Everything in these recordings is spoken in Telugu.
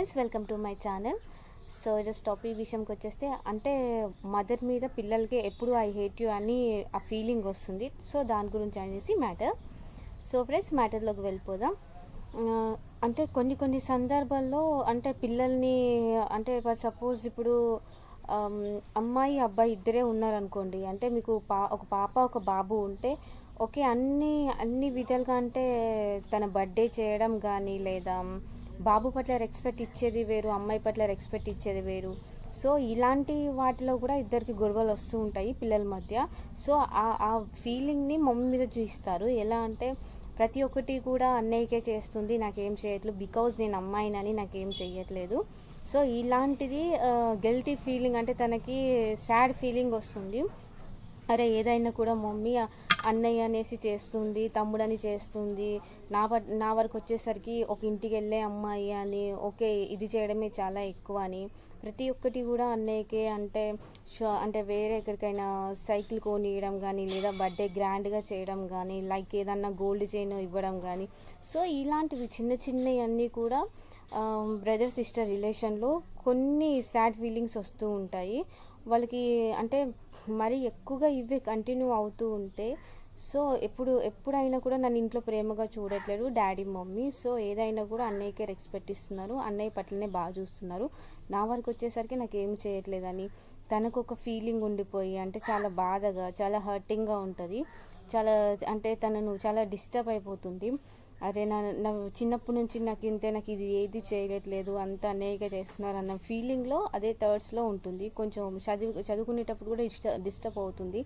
Friends welcome to my channel. So ఈరోజు టాపిక్ విషయంకి వచ్చేస్తే అంటే మదర్ మీద పిల్లలకి ఎప్పుడు ఐ హేట్ యూ అని ఆ ఫీలింగ్ వస్తుంది. సో దాని గురించి అనేసి మ్యాటర్. సో ఫ్రెండ్స్ మ్యాటర్లోకి వెళ్ళిపోదాం. అంటే కొన్ని కొన్ని సందర్భాల్లో అంటే పిల్లల్ని అంటే సపోజ్ ఇప్పుడు అమ్మాయి అబ్బాయి ఇద్దరే ఉన్నారనుకోండి అంటే మీకు పా ఒక పాప ఒక బాబు ఉంటే ఓకే అన్ని అన్ని విధాలుగా అంటే తన బర్త్డే చేయడం కానీ లేదా బాబు పట్ల రెస్పెక్ట్ ఇచ్చేది వేరు అమ్మాయి పట్ల రెస్పెక్ట్ ఇచ్చేది వేరు. సో ఇలాంటి వాటిలో కూడా ఇద్దరికి గొడవలు వస్తూ ఉంటాయి పిల్లల మధ్య. సో ఆ ఆ ఫీలింగ్ని మమ్మీ మీద చూపిస్తారు ఎలా అంటే ప్రతి ఒక్కటి కూడా అన్నయ్యకే చేస్తుంది నాకేం చేయట్లేదు బికాజ్ నేను అమ్మాయినని నాకేం చేయట్లేదు సో ఇలాంటిది గిల్టీ ఫీలింగ్ అంటే తనకి సాడ్ ఫీలింగ్ వస్తుంది. అరే ఏదైనా కూడా మమ్మీ అన్నయ్య అనేసి చేస్తుంది తమ్ముడని చేస్తుంది. నా ప నా వరకు వచ్చేసరికి ఒక ఇంటికి వెళ్ళే అమ్మాయి అని ఓకే ఇది చేయడమే చాలా ఎక్కువ అని. ప్రతి ఒక్కటి కూడా అన్నయ్యకే అంటే షో అంటే వేరే ఎక్కడికైనా సైకిల్ కొనియడం కానీ లేదా బర్త్డే గ్రాండ్గా చేయడం కానీ లైక్ ఏదన్నా గోల్డ్ చైన్ ఇవ్వడం కానీ సో ఇలాంటివి చిన్న చిన్నవి అన్నీ కూడా బ్రదర్ సిస్టర్ రిలేషన్లో కొన్ని సాడ్ ఫీలింగ్స్ వస్తూ ఉంటాయి. వాళ్ళకి అంటే మరి ఎక్కువగా ఇవే కంటిన్యూ అవుతూ ఉంటే సో ఎప్పుడు ఎప్పుడైనా కూడా నన్ను ఇంట్లో ప్రేమగా చూడట్లేదు డాడీ మమ్మీ. సో ఏదైనా కూడా అన్నయ్యకే రెస్పెక్ట్ ఇస్తున్నారు. అన్నయ్య పట్లనే బాగా చూస్తున్నారు. నా వరకు వచ్చేసరికి నాకు ఏమి చేయట్లేదని. తనకు ఒక ఫీలింగ్ ఉండిపోయి అంటే చాలా బాధగా చాలా హర్టింగ్గా ఉంటుంది. చాలా అంటే తనను చాలా డిస్టర్బ్ అయిపోతుంది. అరే నా నా చిన్నప్పటి నుంచి నాకు ఇంతే నాకు ఇది ఏది చేయట్లేదు అంత అన్నయ్యగా చేస్తున్నారు అన్న ఫీలింగ్లో అదే థర్డ్స్లో ఉంటుంది. కొంచెం చదువు చదువుకునేటప్పుడు కూడా డిస్టర్బ్ డిస్టర్బ్ అవుతుంది.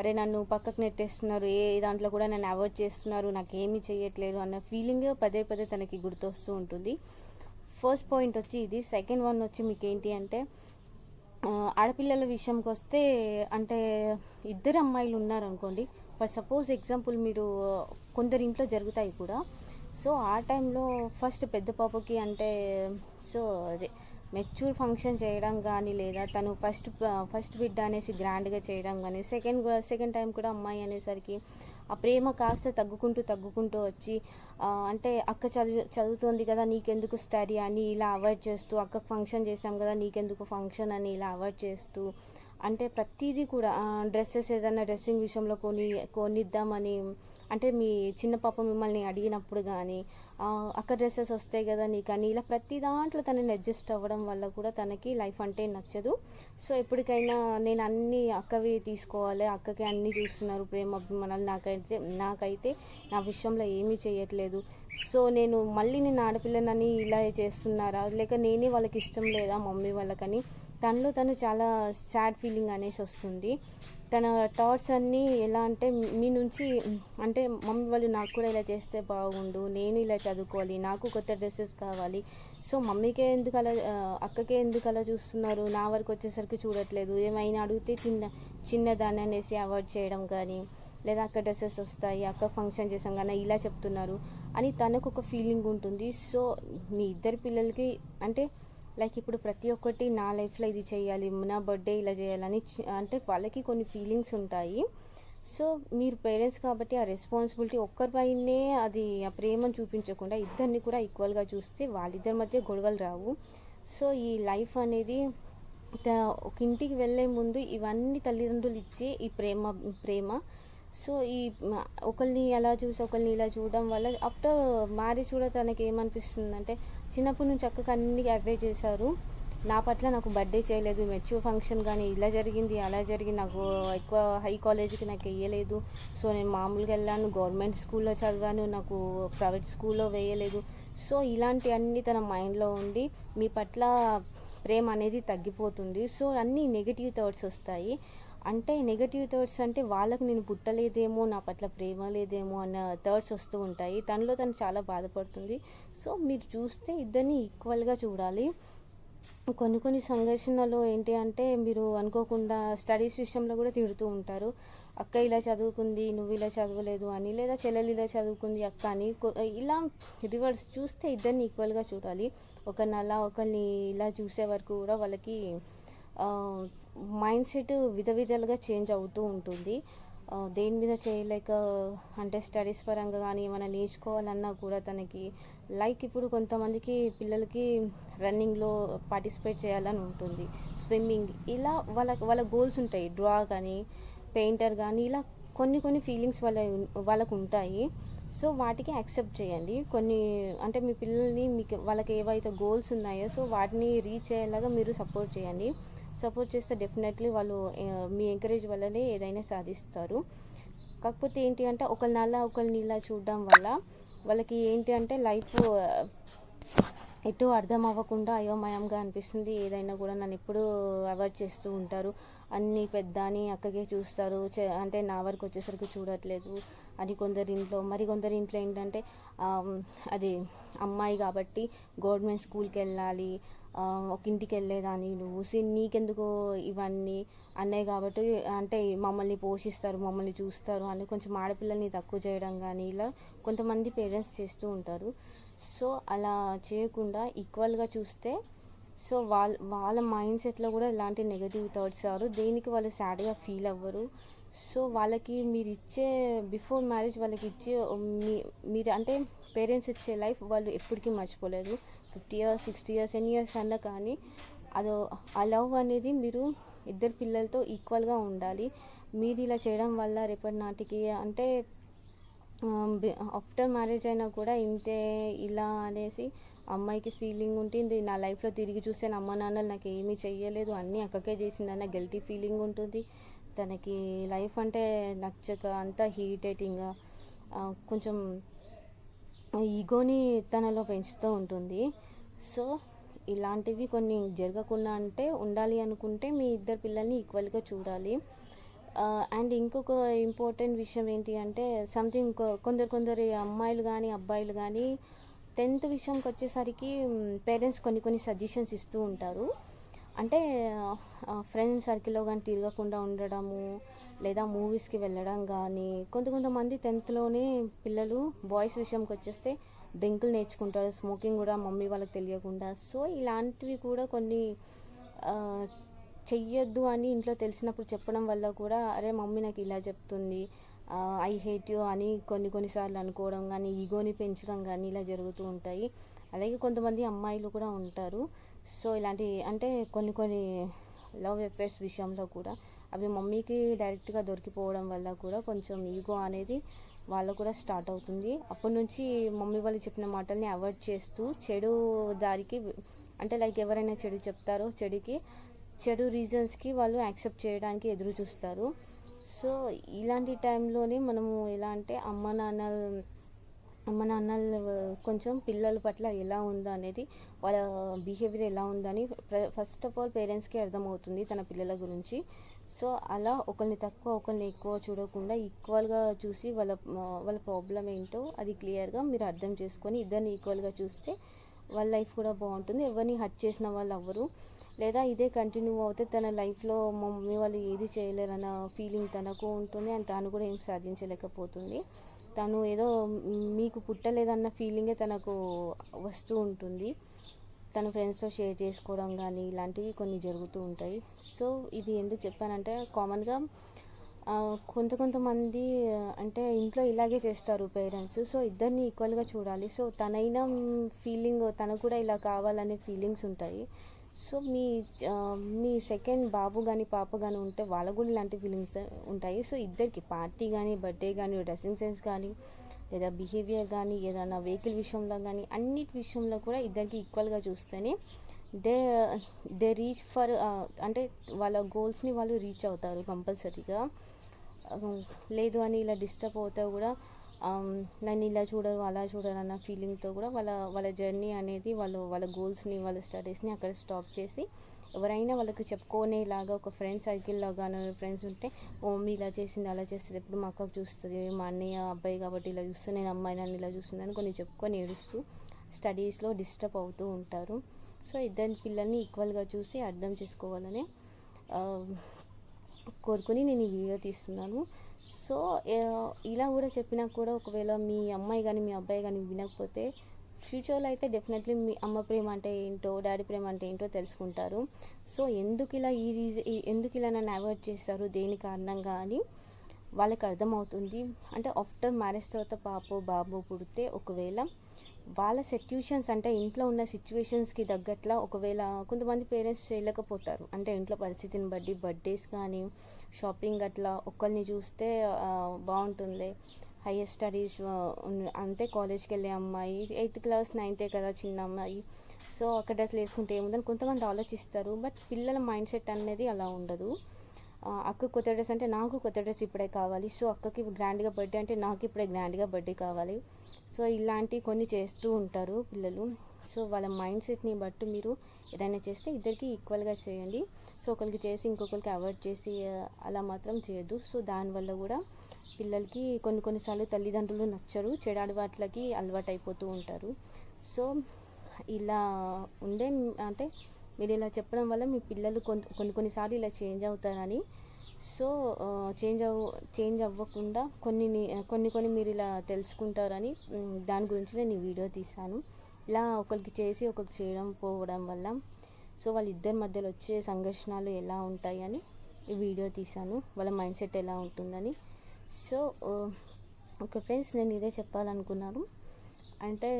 అరే నన్ను పక్కకు నెట్టేస్తున్నారు ఏ దాంట్లో కూడా నన్ను అవాయిడ్ చేస్తున్నారు నాకు ఏమీ చేయట్లేదు అన్న ఫీలింగ్ పదే పదే తనకి గుర్తొస్తూ ఉంటుంది. ఫస్ట్ పాయింట్ వచ్చి ఇది. సెకండ్ వన్ వచ్చి మీకు ఏంటి అంటే ఆడపిల్లల విషయంకి వస్తే అంటే ఇద్దరు అమ్మాయిలు ఉన్నారనుకోండి ఫర్ సపోజ్ ఎగ్జాంపుల్ మీరు కొందరి ఇంట్లో జరుగుతాయి కూడా. సో ఆ టైంలో ఫస్ట్ పెద్ద పాపకి అంటే సో అదే మెచ్యూర్ ఫంక్షన్ చేయడం కానీ లేదా తను ఫస్ట్ ఫస్ట్ బిడ్డ అనేసి గ్రాండ్గా చేయడం కానీ సెకండ్ సెకండ్ టైం కూడా అమ్మాయి అనేసరికి ఆ ప్రేమ కాస్త తగ్గుకుంటూ తగ్గుకుంటూ వచ్చి అంటే అక్క చదువు చదువుతుంది కదా నీకెందుకు స్టడీ అని ఇలా అవాయిడ్ చేస్తూ అక్కకు ఫంక్షన్ చేసాం కదా నీకెందుకు ఫంక్షన్ అని ఇలా అవాయిడ్ చేస్తూ అంటే ప్రతిదీ కూడా డ్రెస్సెస్ ఏదైనా డ్రెస్సింగ్ విషయంలో కొని కొనిద్దామని అంటే మీ చిన్న పాప మిమ్మల్ని అడిగినప్పుడు కానీ అక్క డ్రెస్సెస్ వస్తాయి కదా నీకు అని. ఇలా ప్రతి దాంట్లో తనని అడ్జస్ట్ అవ్వడం వల్ల కూడా తనకి లైఫ్ అంటే నచ్చదు. సో ఎప్పటికైనా నేను అన్ని అక్కవి తీసుకోవాలి అక్కకి అన్నీ చూస్తున్నారు ప్రేమ అభిమానాలు. నాకైతే నాకైతే నా విషయంలో ఏమీ చేయట్లేదు. సో నేను మళ్ళీ నేను ఆడపిల్లనని ఇలా చేస్తున్నారా? లేక నేనే వాళ్ళకి ఇష్టం లేదా మమ్మీ వాళ్ళకని? తనలో తను చాలా సాడ్ ఫీలింగ్ అనేసి వస్తుంది. తన థాట్స్ అన్నీ ఎలా అంటే మీ నుంచి అంటే మమ్మీ వాళ్ళు నాకు కూడా ఇలా చేస్తే బాగుండు నేను ఇలా చదువుకోవాలి నాకు కొత్త డ్రెస్సెస్ కావాలి. సో మమ్మీకే ఎందుకు అలా అక్కకే ఎందుకు అలా చూస్తున్నారు? నా వరకు వచ్చేసరికి చూడట్లేదు. ఏమైనా అడిగితే చిన్న చిన్నదాన్ని అనేసి అవాయిడ్ చేయడం కానీ లేదా అక్క డ్రెస్సెస్ వస్తాయి అక్క ఫంక్షన్ చేసాం కానీ ఇలా చెప్తున్నారు అని తనకు ఒక ఫీలింగ్ ఉంటుంది. సో మీ ఇద్దరు పిల్లలకి అంటే లైక్ ఇప్పుడు ప్రతి ఒక్కటి నా లైఫ్లో ఇది చేయాలి నా బర్త్డే ఇలా చేయాలని అంటే వాళ్ళకి కొన్ని ఫీలింగ్స్ ఉంటాయి. సో మీరు పేరెంట్స్ కాబట్టి ఆ రెస్పాన్సిబిలిటీ ఒక్కరిపైనే అది ఆ ప్రేమను చూపించకుండా ఇద్దరిని కూడా ఈక్వల్గా చూస్తే వాళ్ళిద్దరి మధ్య గొడవలు రావు. సో ఈ లైఫ్ అనేది ఒక ఇంటికి వెళ్ళే ముందు ఇవన్నీ తల్లిదండ్రులు ఇచ్చే ఈ ప్రేమ ప్రేమ. సో ఈ ఒకరిని అలా చూసి ఒకరిని ఇలా చూడడం వల్ల ఆఫ్టర్ మ్యారేజ్ కూడా తనకి ఏమనిపిస్తుంది అంటే చిన్నప్పటి నుంచి అక్కకి అన్ని అవే చేశారు. నా పట్ల నాకు బర్త్డే చేయలేదు. మెచ్యూర్ ఫంక్షన్ కానీ ఇలా జరిగింది అలా జరిగింది. నాకు ఎక్కువ హై కాలేజీకి నాకు వేయలేదు. సో నేను మామూలుగా వెళ్ళాను. గవర్నమెంట్ స్కూల్లో చదివాను. నాకు ప్రైవేట్ స్కూల్లో వేయలేదు. సో ఇలాంటి అన్ని తన మైండ్లో ఉండి మీ పట్ల ప్రేమ అనేది తగ్గిపోతుంది. సో అన్నీ నెగిటివ్ థాట్స్ వస్తాయి. అంటే నెగటివ్ థాట్స్ అంటే వాళ్ళకి నేను పుట్టలేదేమో నా పట్ల ప్రేమ లేదేమో అన్న థాట్స్ వస్తూ ఉంటాయి. తనలో తను చాలా బాధపడుతుంది. సో మీరు చూస్తే ఇద్దరిని ఈక్వల్గా చూడాలి. కొన్ని కొన్ని సంఘర్షణలో ఏంటి అంటే మీరు అనుకోకుండా స్టడీస్ విషయంలో కూడా తిడుతూ ఉంటారు. అక్క ఇలా చదువుకుంది నువ్వు ఇలా చదవలేదు అని లేదా చెల్లెలు ఇలా చదువుకుంది అక్క అని ఇలా రివర్స్ చూస్తే ఇద్దరిని ఈక్వల్గా చూడాలి. ఒకరిని అలా ఒకరిని ఇలా చూసే వరకు కూడా వాళ్ళకి మైండ్ సెట్ విధ విధాలుగా చేంజ్ అవుతూ ఉంటుంది. దేని మీద చేయలేక అంటే స్టడీస్ పరంగా కానీ ఏమైనా నేర్చుకోవాలన్నా కూడా తనకి లైక్ ఇప్పుడు కొంతమందికి పిల్లలకి రన్నింగ్లో పార్టిసిపేట్ చేయాలని ఉంటుంది. స్విమ్మింగ్ ఇలా వాళ్ళ వాళ్ళ గోల్స్ ఉంటాయి. డ్రా కానీ పెయింటర్ కానీ ఇలా కొన్ని కొన్ని ఫీలింగ్స్ వాళ్ళ వాళ్ళకు ఉంటాయి. సో వాటికి యాక్సెప్ట్ చేయండి. కొన్ని అంటే మీ పిల్లల్ని మీకు వాళ్ళకి ఏవైతే గోల్స్ ఉన్నాయో సో వాటిని రీచ్ అయ్యేలాగా మీరు సపోర్ట్ చేయండి. సపోర్ట్ చేస్తే డెఫినెట్లీ వాళ్ళు మీ ఎంకరేజ్ వల్లనే ఏదైనా సాధిస్తారు. కాకపోతే ఏంటి అంటే ఒకరి నల్ల ఒకరి నీళ్ళ చూడడం వల్ల వాళ్ళకి ఏంటి అంటే లైఫ్ ఎటు అర్థం అవ్వకుండా అయోమయంగా అనిపిస్తుంది. ఏదైనా కూడా నన్ను ఎప్పుడు అవాయిడ్ చేస్తూ ఉంటారు. అన్ని పెద్ద అని అక్కగే చూస్తారు. చే- అంటే నా వరకు వచ్చేసరికి చూడట్లేదు. అని కొందరి ఇంట్లో మరి కొందరి ఇంట్లో ఏంటంటే అది అమ్మాయి కాబట్టి గవర్నమెంట్ స్కూల్కి వెళ్ళాలి. ఒక ఇంటికి వెళ్ళేదాన్ని నువ్వు. సి నీకెందుకు ఇవన్నీ అన్నయ్య కాబట్టి అంటే మమ్మల్ని పోషిస్తారు మమ్మల్ని చూస్తారు అని కొంచెం ఆడపిల్లల్ని తక్కువ చేయడం కానీ ఇలా కొంతమంది పేరెంట్స్ చేస్తూ ఉంటారు. సో అలా చేయకుండా ఈక్వల్గా చూస్తే సో వాళ్ళ వాళ్ళ మైండ్ సెట్లో కూడా ఇలాంటి నెగటివ్ థాట్స్ రారు. దేనికి వాళ్ళు సాడ్గా ఫీల్ అవ్వరు. సో వాళ్ళకి మీరు ఇచ్చే బిఫోర్ మ్యారేజ్ వాళ్ళకి ఇచ్చే మీ మీరు అంటే పేరెంట్స్ ఇచ్చే లైఫ్ వాళ్ళు ఎప్పటికీ మర్చిపోలేరు. ఫిఫ్టీ ఇయర్స్ సిక్స్టీ ఇయర్స్ ఎన్ని ఇయర్స్ అన్నా కానీ అదో ఆ లవ్ అనేది మీరు ఇద్దరు పిల్లలతో ఈక్వల్గా ఉండాలి. మీరు ఇలా చేయడం వల్ల రేపటి నాటికి అంటే ఆఫ్టర్ మ్యారేజ్ అయినా కూడా ఇంతే ఇలా అనేసి అమ్మాయికి ఫీలింగ్ ఉంటుంది. నా లైఫ్లో తిరిగి చూస్తే నా అమ్మ నాన్నలు నాకు ఏమీ చెయ్యలేదు. అన్నీ అక్కకే చేసిందన్న గిల్టీ ఫీలింగ్ ఉంటుంది. తనకి లైఫ్ అంటే నచ్చక అంతా హీరిటేటింగ్గా కొంచెం ఈగోని తనలో పెంచుతూ ఉంటుంది. సో ఇలాంటివి కొన్ని జరగకుండా అంటే ఉండాలి అనుకుంటే మీ ఇద్దరు పిల్లల్ని ఈక్వల్గా చూడాలి. అండ్ ఇంకొక ఇంపార్టెంట్ విషయం ఏంటి అంటే సంథింగ్ కొందరు కొందరు అమ్మాయిలు కానీ అబ్బాయిలు కానీ టెన్త్ విషయంకి వచ్చేసరికి పేరెంట్స్ కొన్ని కొన్ని సజెషన్స్ ఇస్తూ ఉంటారు. అంటే ఫ్రెండ్స్ సర్కిల్లో కానీ తిరగకుండా ఉండడము లేదా మూవీస్కి వెళ్ళడం కానీ కొంత కొంతమంది టెన్త్లోనే పిల్లలు బాయ్స్ విషయంకి వచ్చేస్తే డ్రింకులు నేర్చుకుంటారు స్మోకింగ్ కూడా మమ్మీ వాళ్ళకి తెలియకుండా. సో ఇలాంటివి కూడా కొన్ని చెయ్యొద్దు అని ఇంట్లో తెలిసినప్పుడు చెప్పడం వల్ల కూడా అరే మమ్మీ నాకు ఇలా చెప్తుంది ఐ హేట్ యూ అని కొన్ని కొన్నిసార్లు అనుకోవడం కానీ ఈగోని పెంచడం కానీ ఇలా జరుగుతూ ఉంటాయి. అలాగే కొంతమంది అమ్మాయిలు కూడా ఉంటారు. సో ఇలాంటి అంటే కొన్ని కొన్ని లవ్ అఫేర్స్ విషయంలో కూడా అవి మమ్మీకి డైరెక్ట్గా దొరికిపోవడం వల్ల కూడా కొంచెం ఈగో అనేది వాళ్ళకు కూడా స్టార్ట్ అవుతుంది. అప్పటి నుంచి మమ్మీ వాళ్ళు చెప్పిన మాటల్ని అవాయిడ్ చేస్తూ చెడు దారికి అంటే లైక్ ఎవరైనా చెడు చెప్తారో చెడుకి చెడు రీజన్స్కి వాళ్ళు యాక్సెప్ట్ చేయడానికి ఎదురు చూస్తారు. సో ఇలాంటి టైంలోనే మనము ఎలా అంటే అమ్మ నాన్న అమ్మ నాన్నలు కొంచెం పిల్లల పట్ల ఎలా ఉందా అనేది వాళ్ళ బిహేవియర్ ఎలా ఉందని ఫస్ట్ ఆఫ్ ఆల్ పేరెంట్స్కి అర్థమవుతుంది తన పిల్లల గురించి. సో అలా ఒకరిని తక్కువ ఒకరిని ఎక్కువ చూడకుండా ఈక్వల్గా చూసి వాళ్ళ వాళ్ళ ప్రాబ్లం ఏంటో అది క్లియర్గా మీరు అర్థం చేసుకొని ఇద్దరిని ఈక్వల్గా చూస్తే వాళ్ళ లైఫ్ కూడా బాగుంటుంది. ఎవరిని హట్ చేసిన వాళ్ళు అవ్వరు లేదా ఇదే కంటిన్యూ అవుతే తన లైఫ్లో మా మమ్మీ వాళ్ళు ఏది చేయలేరన్న ఫీలింగ్ తనకు ఉంటుంది అండ్ తను కూడా ఏం సాధించలేకపోతుంది. తను ఏదో మీకు పుట్టలేదన్న ఫీలింగే తనకు వస్తూ ఉంటుంది. తన ఫ్రెండ్స్తో షేర్ చేసుకోవడం కానీ ఇలాంటివి కొన్ని జరుగుతూ ఉంటాయి. సో ఇది ఎందుకు చెప్పానంటే కామన్గా కొంత కొంతమంది అంటే ఇంట్లో ఇలాగే చేస్తారు పేరెంట్స్. సో ఇద్దరిని ఈక్వల్గా చూడాలి. సో తనైనా ఫీలింగ్ తనకు కూడా ఇలా కావాలనే ఫీలింగ్స్ ఉంటాయి. సో మీ మీ సెకండ్ బాబు కానీ పాప కానీ ఉంటే వాళ్ళకు కూడా ఇలాంటి ఫీలింగ్స్ ఉంటాయి. సో ఇద్దరికి పార్టీ కానీ బర్త్డే కానీ డ్రెస్సింగ్ సెన్స్ కానీ లేదా బిహేవియర్ కానీ ఏదైనా వెహికల్ విషయంలో కానీ అన్నిటి విషయంలో కూడా ఇద్దరికి ఈక్వల్గా చూస్తేనే దే దే రీచ్ ఫర్ అంటే వాళ్ళ గోల్స్ని వాళ్ళు రీచ్ అవుతారు కంపల్సరీగా. లేదు అని ఇలా డిస్టర్బ్ అవుతా కూడా నన్ను ఇలా చూడరు అలా చూడరు అన్న ఫీలింగ్తో కూడా వాళ్ళ వాళ్ళ జర్నీ అనేది వాళ్ళు వాళ్ళ గోల్స్ని వాళ్ళ స్టడీస్ని అక్కడ స్టాప్ చేసి ఎవరైనా వాళ్ళకి చెప్పుకునేలాగా ఒక ఫ్రెండ్ సర్కిల్లో కానీ ఫ్రెండ్స్ ఉంటే ఓ మమ్మీ ఇలా చేసింది అలా చేస్తుంది ఎప్పుడు మా అక్కకు చూస్తుంది మా అన్నయ్య అబ్బాయి కాబట్టి ఇలా చూస్తే నేను అమ్మాయి నన్ను ఇలా చూస్తుందని కొన్ని చెప్పుకొని ఏడుస్తూ స్టడీస్లో డిస్టర్బ్ అవుతూ ఉంటారు. సో ఇద్దరి పిల్లల్ని ఈక్వల్గా చూసి అర్థం చేసుకోవాలని కోరుకుని నేను ఈ వీడియో తీస్తున్నాను. సో ఇలా కూడా చెప్పినా కూడా ఒకవేళ మీ అమ్మాయి కానీ మీ అబ్బాయి కానీ వినకపోతే ఫ్యూచర్లో అయితే డెఫినెట్లీ మీ అమ్మ ప్రేమ అంటే ఏంటో డాడీ ప్రేమ అంటే ఏంటో తెలుసుకుంటారు. సో ఎందుకు ఇలా ఈ రీజన్ ఎందుకు ఇలా నన్ను అవాయిడ్ చేస్తారు దేని కారణంగా అని వాళ్ళకి అర్థమవుతుంది. అంటే ఆఫ్టర్ మ్యారేజ్ తర్వాత పాప బాబు పుడితే ఒకవేళ వాళ్ళ సిట్యుయేషన్స్ అంటే ఇంట్లో ఉన్న సిచ్యువేషన్స్కి తగ్గట్లా ఒకవేళ కొంతమంది పేరెంట్స్ చేయలేకపోతారు. అంటే ఇంట్లో పరిస్థితిని బట్టి బర్త్డేస్ కానీ షాపింగ్ అట్లా ఒకరిని చూస్తే బాగుంటుంది హైయర్ స్టడీస్ అంతే కాలేజ్కి వెళ్ళే అమ్మాయి. ఎయిత్ క్లాస్ నైన్తే కదా చిన్న అమ్మాయి. సో అక్కడ డ్రెస్లు వేసుకుంటే ఏముందని కొంతమంది ఆలోచిస్తారు. బట్ పిల్లల మైండ్ సెట్ అనేది అలా ఉండదు. అక్క కొత్త డ్రెస్ అంటే నాకు కొత్త డ్రెస్ ఇప్పుడే కావాలి. సో అక్కకి గ్రాండ్గా బర్త్డే అంటే నాకు ఇప్పుడే గ్రాండ్గా బర్త్డే కావాలి. సో ఇలాంటివి కొన్ని చేస్తూ ఉంటారు పిల్లలు. సో వాళ్ళ మైండ్ సెట్ని బట్టి మీరు ఏదైనా చేస్తే ఇద్దరికి ఈక్వల్గా చేయండి. సో ఒకరికి చేసి ఇంకొకరికి అవాయిడ్ చేసి అలా మాత్రం చేయొద్దు. సో దానివల్ల కూడా పిల్లలకి కొన్ని కొన్నిసార్లు తల్లిదండ్రులు నచ్చరు. చెడాడు వాటికి అలవాటు అయిపోతూ ఉంటారు. సో ఇలా ఉండే అంటే మీరు ఇలా చెప్పడం వల్ల మీ పిల్లలు కొన్ని కొన్ని కొన్నిసార్లు ఇలా చేంజ్ అవుతారని. సో చేంజ్ అవ్వ చేంజ్ అవ్వకుండా కొన్ని కొన్ని కొన్ని మీరు ఇలా తెలుసుకుంటారని దాని గురించి నేను ఈ వీడియో తీశాను. ఇలా ఒకరికి చేసి ఒకరికి చేయడం పోవడం వల్ల సో వాళ్ళిద్దరి మధ్యలో వచ్చే సంఘర్షణలు ఎలా ఉంటాయి అని ఈ వీడియో తీశాను. వాళ్ళ మైండ్ సెట్ ఎలా ఉంటుందని. సో ఓకే ఫ్రెండ్స్ నేను ఇదే చెప్పాలనుకున్నాను. అంటే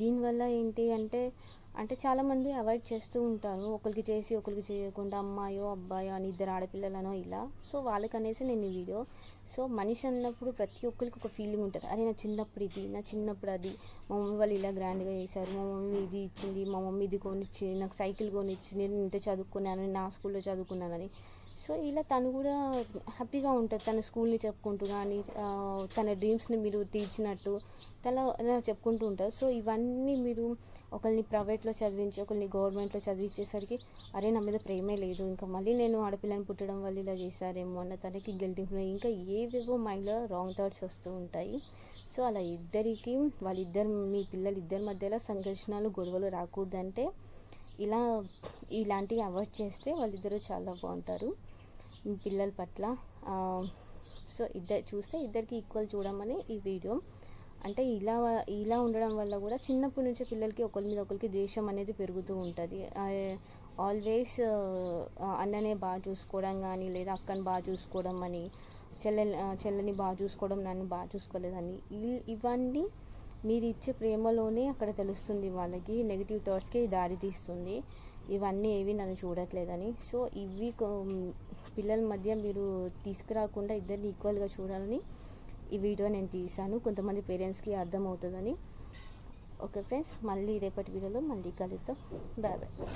దీనివల్ల ఏంటి అంటే అంటే చాలామంది అవాయిడ్ చేస్తూ ఉంటారు. ఒకరికి చేసి ఒకరికి చేయకుండా అమ్మాయో అబ్బాయో అని ఇద్దరు ఆడపిల్లలనో ఇలా. సో వాళ్ళకనేసి నేను ఈ వీడియో. సో మనిషి అన్నప్పుడు ప్రతి ఒక్కరికి ఒక ఫీలింగ్ ఉంటుంది. అరే నా చిన్నప్పుడు ఇది నా చిన్నప్పుడు అది. మా మమ్మీ వాళ్ళు ఇలా గ్రాండ్గా చేశారు. మా మమ్మీ ఇది ఇచ్చింది. మా మమ్మీ ఇది కొనిచ్చింది నాకు సైకిల్ కొనిచ్చింది నేను ఇంత చదువుకున్నాను నా స్కూల్లో చదువుకున్నానని. సో ఇలా తను కూడా హ్యాపీగా ఉంటుంది. తన స్కూల్ని చెప్పుకుంటూ కానీ తన డ్రీమ్స్ని మీరు తీర్చినట్టు తన చెప్పుకుంటూ ఉంటారు. సో ఇవన్నీ మీరు ఒకరిని ప్రైవేట్లో చదివించి ఒకరిని గవర్నమెంట్లో చదివించేసరికి అరే నా మీద ప్రేమే లేదు. ఇంకా మళ్ళీ నేను ఆడపిల్లని పుట్టడం వల్ల ఇలా చేశారేమో అన్న తనకి గిల్టింగ్ ఇంకా ఏవేవో మైండ్లో రాంగ్ థాట్స్ వస్తూ ఉంటాయి. సో అలా ఇద్దరికి వాళ్ళిద్దరు మీ పిల్లలు ఇద్దరి మధ్యలో సంఘర్షణలు గొడవలు రాకూడదంటే ఇలా ఇలాంటివి అవాయిడ్ చేస్తే వాళ్ళిద్దరూ చాలా బాగుంటారు. పిల్లల పట్ల సో ఇద్దరు చూస్తే ఇద్దరికి ఈక్వల్ చూడమని ఈ వీడియో. అంటే ఇలా ఇలా ఉండడం వల్ల కూడా చిన్నప్పటి నుంచే పిల్లలకి ఒకరి మీద ఒకరికి ద్వేషం అనేది పెరుగుతూ ఉంటుంది. ఆల్వేస్ అన్ననే బాగా చూసుకోవడం కానీ లేదా అక్కని బాగా చూసుకోవడం అని చెల్లెని చెల్లని బాగా చూసుకోవడం నన్ను బాగా చూసుకోలేదని ఇల్- ఇవన్నీ మీరు ఇచ్చే ప్రేమలోనే అక్కడ తెలుస్తుంది వాళ్ళకి నెగిటివ్ థాట్స్కి దారి తీస్తుంది. ఇవన్నీ ఏవి నన్ను చూడట్లేదని. సో ఇవి పిల్లల మధ్య మీరు తీసుకురాకుండా ఇద్దరిని ఈక్వల్గా చూడాలని ఈ వీడియో నేను తీశాను. కొంతమంది పేరెంట్స్కి అర్థమవుతుందని. ఓకే ఫ్రెండ్స్ మళ్ళీ రేపటి వీడియోలో మళ్ళీ కలుద్దాం. Bye bye.